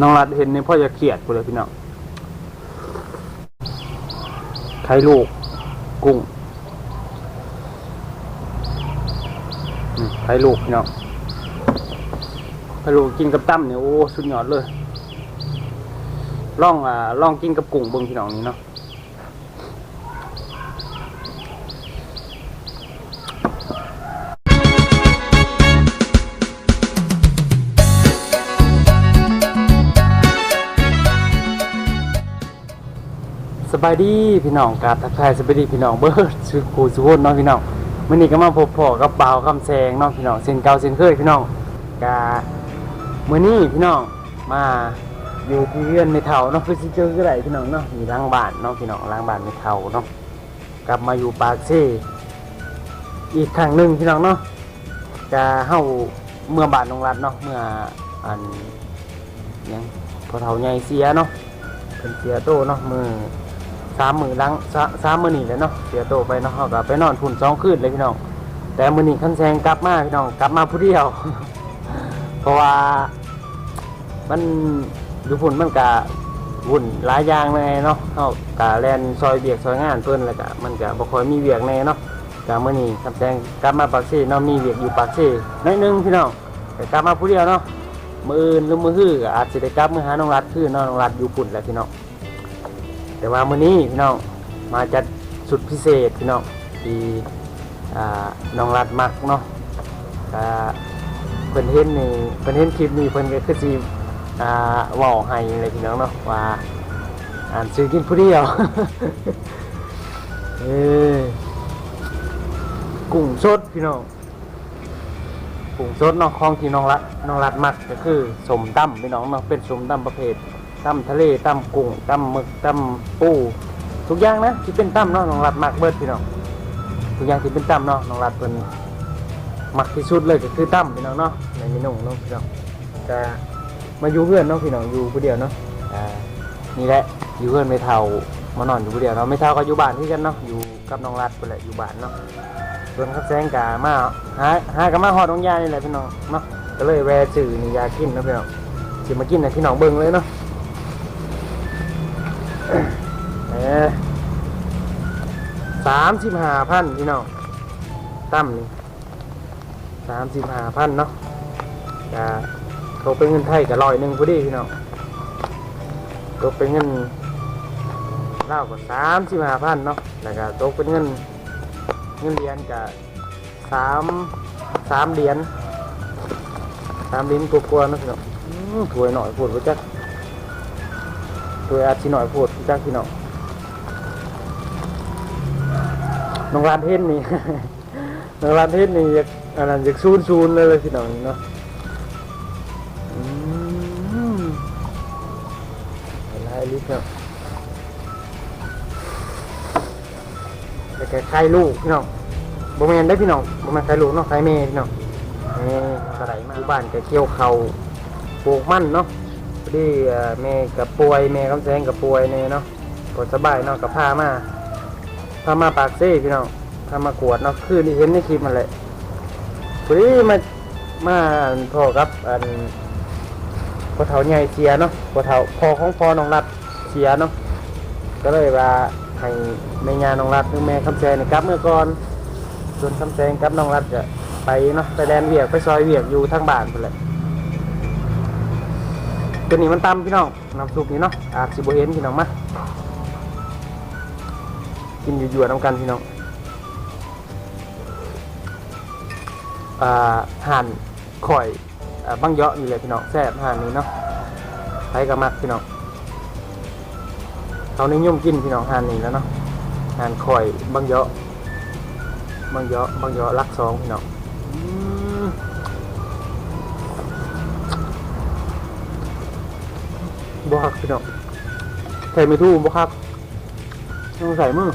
น้องรัดเห็นนี่พ่อจะเขียดกูเลยพี่น้องไข่ลูก กุ้งไข่ลูกพี่น้องไข่ลูกกินกับตั้มเนี่ยโอ้สุดยอดเลยล่องอ่าล่องกินกับกุ้งเบิ้งพี่น้องนี่เนาะ สบายดีพี่น้องกราบทักทายสบายดีพี่น้องเบิร์ดชื่อครูสุวรรณเนาะพี่น้องมื่อนี้ก็มาพบพ่อกับบ่าวคำแซงเนาะพี่น้องเส้นเก่าเส้นเคยพี่น้องกามื่อนี้พี่น้องมาอยู่ที่เรือนในเท่าเนาะเพื่อสิเจอก็ได้พี่น้องเนาะอยู่ล้างบ้านเนาะพี่น้องล้างบ้านในเท่าเนาะกลับมาอยู่ปากเซ่อีกครั้งหนึ่งพี่น้องเนาะกาเฮาเมื่อบานนองรัดเนาะเมื่ออันยังพอเท่าใหญ่เสียเนาะเป็นเสียโตเนาะมือ สามมือหลังสาสามมือนี่แล้วเนาะเสียโตไปเนาะเขาก็ไปนอนทุนสองคืนเลยพี่น้องแต่มือนี่คันแซงกลับมาพี่น้องกลับมาผู้เดียว เพราะว่ามันอยู่พุ่นมันกะวุ่นหลายอย่างแน่เนาะเขากะแลนซอยเบียกซอยงานเพิ่นแล้วก็มันก็บ่คอยมีเวียกแน่เนาะกะมื้อนี้คันแซงกลับมาปากซี่เนาะมีเวียกอยู่ปากซี่น้อยหนึงพี่น้องแต่กลับมาผู้เดียวเนาะมืออื่นหรือมือฮื้ออาจสิได้กลับมือหาน้องรัดคือเนาะน้องรัดอยู่พุ่นแหละพี่น้อง แต่ว่ามื้อนี้พี่น้องมาจัดสุดพิเศษพี่น้องที่น้องรัดมักเนาะเพิ่นเห็นนี่เพิ่นเห็นคลิปนี้เพิ่นก็คือสิอ่าว้าให้เลยพี่น้องเนาะว่าอ่านซื้อกินผู้เดียวเออกุ้งสดพี่น้องกุ้งสดเนาะของที่น้องรัดน้องรัดมักก็คือสมตำพี่น้องเนาะเป็นสมตำประเภท ตั้มทะเลตั้มกุ้งตั้มหมึกตั้มปูทุกอย่างนะที่เป็นตั้มเนาะน้องรัดมักเบิดพี่น้องทุกอย่างที่เป็นตั้มเนาะน้องรัดเป็นมักที่สุดเลยก็คือตั้มพี่น้องเนาะในเมนูเนาะพี่น้องจะมาอยู่เพื่อนเนาะพี่น้องอยู่ผู้เดียวเนาะอ่านี่แหละอยู่เพื่อนไม่เท่ามานอนอยู่ผู้เดียวเนาะไม่เท่าก็อยู่บ้านที่กันเนาะอยู่กับน้องรัดไปแหละอยู่บ้านเนาะส่วนข้าวแซงกามาหาหากับมาหอดน้องยานี่แหละพี่น้องเนาะก็เลยแวะจื่อนี่ยากินนะพี่น้องสิมากินนะพี่น้องเบิ่งเลยเนาะ สามสิบห้าพันพี่น้องตั้มนี่สามสิบห้าพันเนาะจะตกเป็นเงินไทยกับร้อยหนึ่งพอดีพี่น้องตกเป็นเงินเล่าวกับสามสิบห้าพันเนาะแล้วก็ตกเป็นเงินเงินเหรียญกับสามสามเหรียญสามเหรียญกลัวๆนะพี่น้องอื้อถวยหน่อยปวดหัวจักตัวอาชีหน่อยพูดจ้าพี่น้อง น้องร้านเทศนี่ น้องร้านเทศนี่อยากอันนั้นอยากซูนซูนเลยเลยพี่น้องเนาะอืมอะไรลิฟต์เนาะแต่แกไข่ลูกพี่น้องบ่แมนได้พี่น้องบ่แมนไข่ลูกเนาะไข่แม่พี่น้องนี่กระไรมาบ้านแกเกี่ยวเขาวปลูกมั่นเนาะพอดีเอ่อแม่กับป่วยแม่กำแสงกับป่วยเนี่ยเนาะปวดสบายเนาะกับพามา พามาปากเซ่พี่น้องพามากวดเนาะคือที่เห็นในคลิปมันแหละพอดีมามาพ่อครับอันพอเฒ่าใหญ่เสียเนาะพอเฒ่าพอของพอน้องรัดเสียเนาะก็เลยว่าให้แม่ยาน้องรัดหรือแม่คำแสงเนี่ยกลับเมื่อก่อนส่วนคำแสงกับน้องรัดก็ไปเนาะไปแดนเวียกไปซอยเวียกอยู่ทางบ้านพุ่นแหละตัวนี้มันตำพี่น้องน้ำซุปนี่เนาะอาจสิบเห็นพี่น้องมา กินอยู่ๆน้ำกันพี่น้องห่านข่อยอบางเยาะนี่เลยพี่น้องแซ่บห่านนี้เนาะใช้กับมักพี่น้องเขานิยมกินพี่น้องห่านนี้แล้วเนาะห่านข่อยบางเยาะบางเยาะบางเยาะรักสองพี่น้องบ่คักพี่น้องใส่ไม่ถูกบ่คักต้องใส่มือ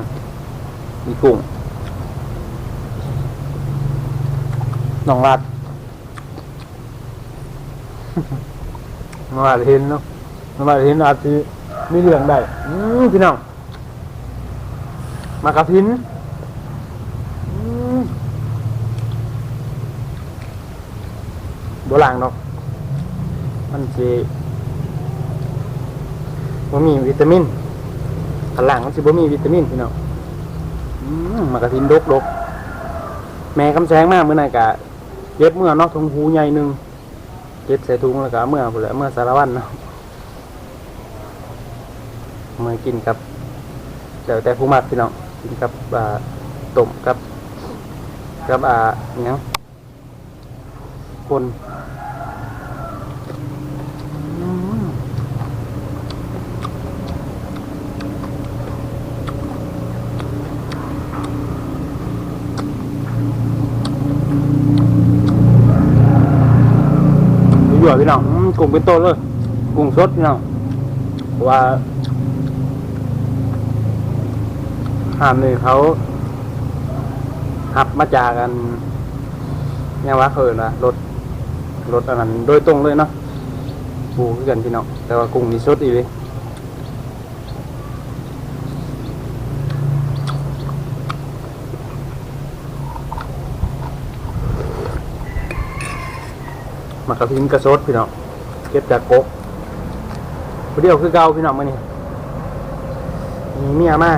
มมีกุ้งน้องรัดน้องรัดเห็นเนาะน้องรัดเห็นอาจจะมีเรื่องได้อืมพี่น้องมากระทินอืมบ่ล้างดอกมันสิบ่มีวิตามิน ขล้างมันสิบ่มีวิตามินพี่น้องมากระทินดกดกแม่คำแสงมากเมื้อนั้นกะเย็บเมื่อเนอกถุงหูใหญ่หนึงเย็บใส่ถุงแล้วก็เมื่อพุ่นแหละเมื่อสารวัตรเนาะมากินกับเดี๋ยวแต่ผู้มักพี่น้องกินกับอ่าต้มกับกับอ่าอิหยังคนอืม อยู่ๆพี่น้องอืมกุ้งเป็นโตเลยกุ้งสดพี่น้องเพราะว่าห้ามเลยเขาหับมาจากกันเนี่ว่าเคยนะรถรถอันนั้นโดยตรงเลยเนาะปูคือกันพี่น้องแต่ว่ากุ้งนี่สดอีเลย มากระพินกระสดพี่น้องเก็บจากกกผู้เดียวคือเก่าพี่น้องมานี่มีเมียมา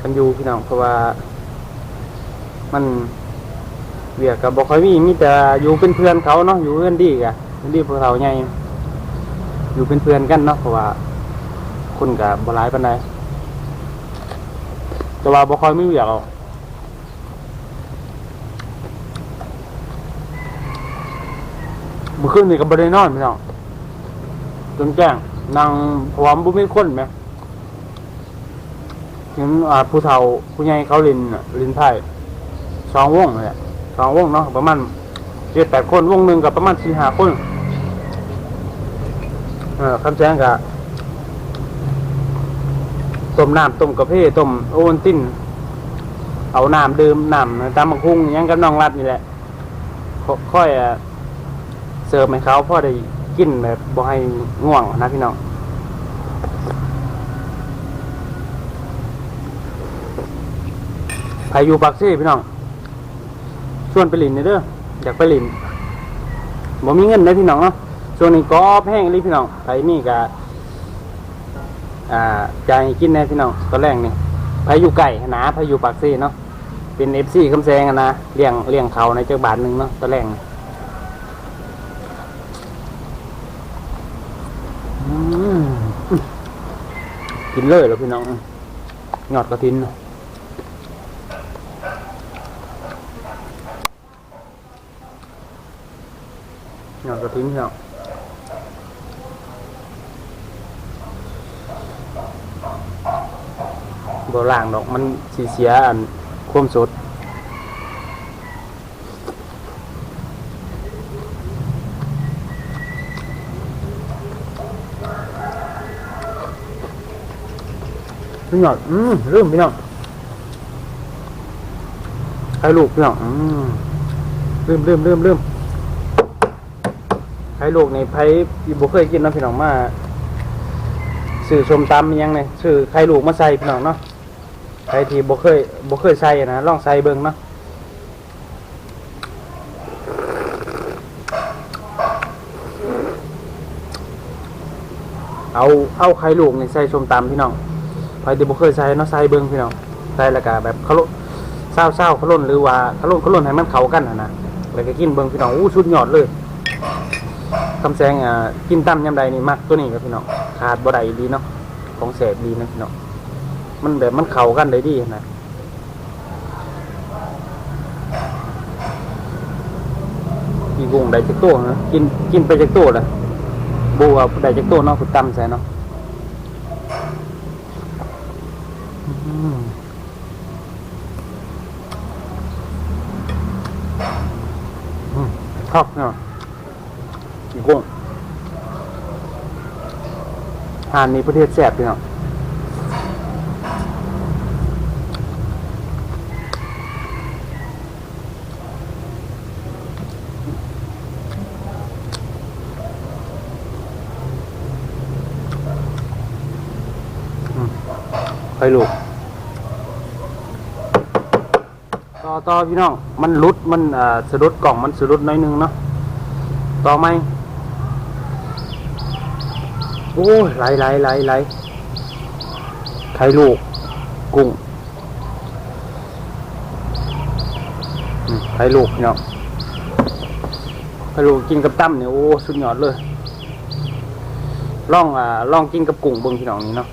กันอยู่พี่น้องเพราะว่า มันเวียกับบอกคอยมีมีแต่อยู่เป็นเพื่อนเขาเนาะอยู่เพื่อนดีกะเพื่อนดีพวกเราไงอยู่เป็นเพื่อนกันเนาะเพราะว่าคนกับบหลายปันใดแต่ว่าบอกคอยไม่เวียกหรอก มื่อคืนนี่กับบได้นอนพี่น้องจนแจ้งนางพร้อมบุมีคนไหมเห็นอ่าผู้เฒ่าผู้ใหญ่เขาลินลินไพ่สองวงเลยอะสองวงเนาะประมาณเจ็ดแปดคนวงหนึ่งกับประมาณสี่ห้าคนเออคำแจ้งกับต้มน้ำต้มกาแฟต้มโอวัลตินเอาน้ำดื่มน้ำตามมังคุงอิหยังกับน้องรัดนี่แหละค่ค่อยอะ เสิร์ฟให้เขาพ่อได้กินแบบบ่ให้ง่วงนะพี่น้องใครอยู่ปากซี่พี่น้องชวนไปหลินเด้ออยากไปหลินบ่มีเงินเลยพี่น้องเนาะช่วงนี้ก็แห้งเลยพี่น้องใครมีกะอ่าจ่ายกินแน่พี่น้องตอนแรกนี่ใครอยู่ไก่หนาใครอยู่ปากซี่เนาะเป็นเอฟซีคำแซงอะนะเลี้ยงเลี้ยงเขาในเจ้าบาทหนึ่งเนาะตอนแรกนี่อืม กินเลยเหรอพี่น้องหยอดกระทินเนาะหยอดกระทิ้งเนาะบล่างดอกมันสีเสียอันความสด พี่น้องอืมเริ่มพี่น้องใครลูกพี่น้องอืมเริ่มเริ่มเริ่มเริ่มไผ่ลูกในไผ่ที่บ่เคยกินนะพี่น้องมาสื่อชมตำอิหยังไงสื่อไข่ลูกมาใส่พี่น้องเนาะไข่ที่บ่เคยบ่เคยใส่นะลองใส่เบิ่งเนาะเอาเอาไข่ลูกนี่ใส่ชมตำพี่น้อง ไผ่ที่บ่เคยใส่เนาะใส่เบิ่งพี่น้องใส่ล้วก็แบบเขาโลเศร้าเศร้าเขาล่นหรือว่าเขาล่นเขาล่นให้มันเขากันนะนะแล้วก็กินเบิ่งพี่น้องอู้สุดหยอดเลยคำแซงอ่ากินตั้มยำใดนี่มักตัวนี้ครับพี่น้องขาดบ่ได้ดีเนาะของแสบดีนะพี่น้องมันแบบมันเข้ากันได้ดีนะอีกุ้งได้จักตัวนะกินกินไปจักตัวเลยบัวได้จักตัวเนาะคุณตั้มใส่เนาะ อืมชอบเนาะอีกกุ้งหานนี้ประเทศแสบพี่น้องอืมไปลูก ต่อต่อพี่น้อง มันลุดมันสะดุดกล่องมันสะดุดน้อยนึงเนาะต่อไหมโอ้ยไหลไหลไหลไหลไข่ลูก กุ้งไข่ลูกพี่น้องไข่ลูกกินกับตั้มเนี่ยโอ้สุดยอดเลยล่องอ่าลองกินกับกุ้งเบิ่งพี่น้องนี่เนาะ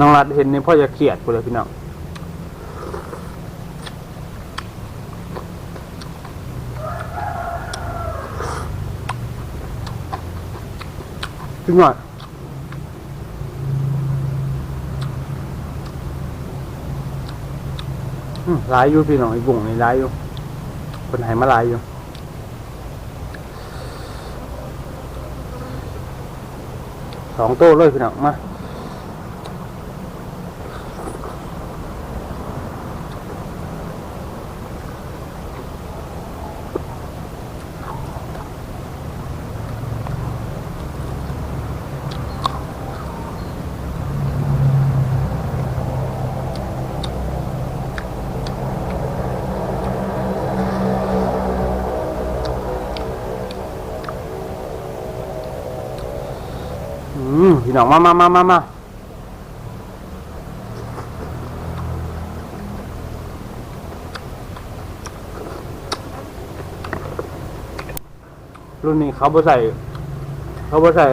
น้องรัดเห็นนี่พ่อจะเครียดกูเลยพี่น้องจริงหน่อยอืมหลายอยู่พี่น้องไอ้บุ่งนี่หลายอยู่ คนไหนมาหลายอยู่สองโต้เลยพี่น้องมา อืมพี่ น้องมามามามามารุ่นนี้เขาบ่ใส่ เขาบ่ใส่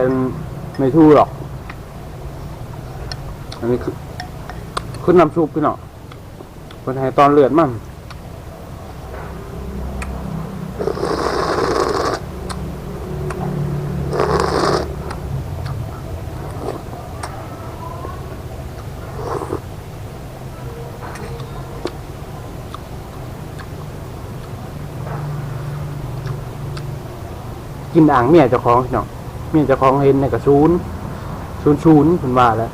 ไม่ทูหรอก อันนี้คือขึ้นน้ำซุปพี่น้องคนไทยตอนเลือดมั่ง กินอ่างเมียเจ้าของพี่น้องเมียเจ้าของเห็นในกระซูนซูนชูนคุณว่าแล้ว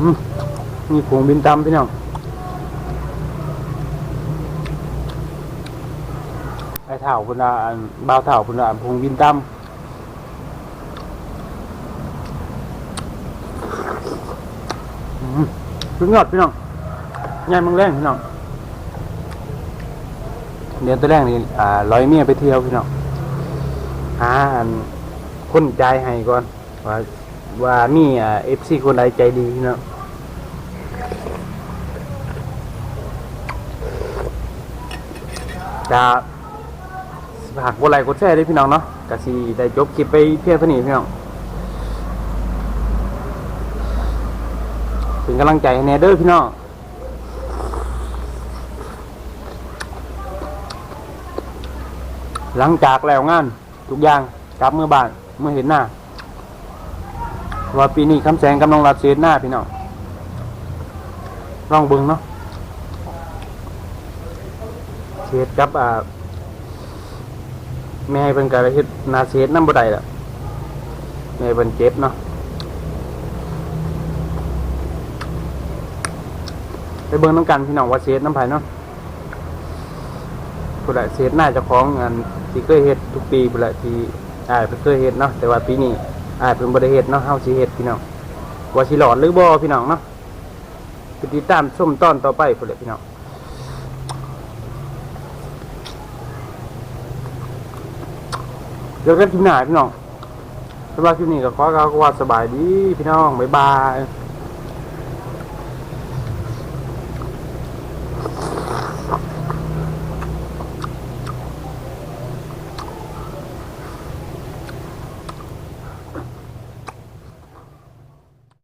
อืมมีผงบินตำพี่น้องไอ้เถ่าพุ่นว่าอันบ่าวเถ่าพุ่นว่าผงบินตำอืมสุดยอดพี่น้องง่ายมังแรงพี่น้องเดี๋ยวตัวแรกนี่อ่าร้อยเมียไปเที่ยวพี่น้องหาอันคนใจให้ก่อนว่าว่ามีอ่าเอฟซีคนใดใจดีพี่น้องจะ ฝากกดไลค์กดแชร์ด้วยพี่น้องเนาะกะสีได้จบคลิปไปเพียงเท่านี้พี่น้องเป็นกำลังใจให้แนเด้อพี่น้องหลังจากแล้วงานทุกอย่างกลับเมื่อบ้านเมื่อเห็นหน้า ว่าปีนี้คำแสงกำลังรับเสียหน้าพี่น้องลองเบิ่งเนาะเสียกับอ่า แม่ให้เป็นการเฮ็ดนาเสียดน้ำบ่ได้ละแม่เป็นเจ็บเนาะไปเบิ่งน้ำกันพี่น้องว่าเสียดน้ำไผ่เนาะผู้ใดเสียดหน้าเจ้าของงานที่เคยเฮ็ดทุกปีผู้ใดที่อ่าเพิ่นเคยเฮ็ดเนาะแต่ว่าปีนี้อ่าเพิ่นบ่ได้เฮ็ดเนาะเฮาสิเฮ็ดพี่น้องว่าสิหลอดหรือบ่พี่น้องเนาะติดตามชมตอนต่อไปพุ่นแหละพี่น้อง เดี๋ยวกันคลิปหน่าพี่น้องสำหรับคลิปนี้ก็ขอกล่าวคว่าสบายดีพี่น้องบ๊ายบาย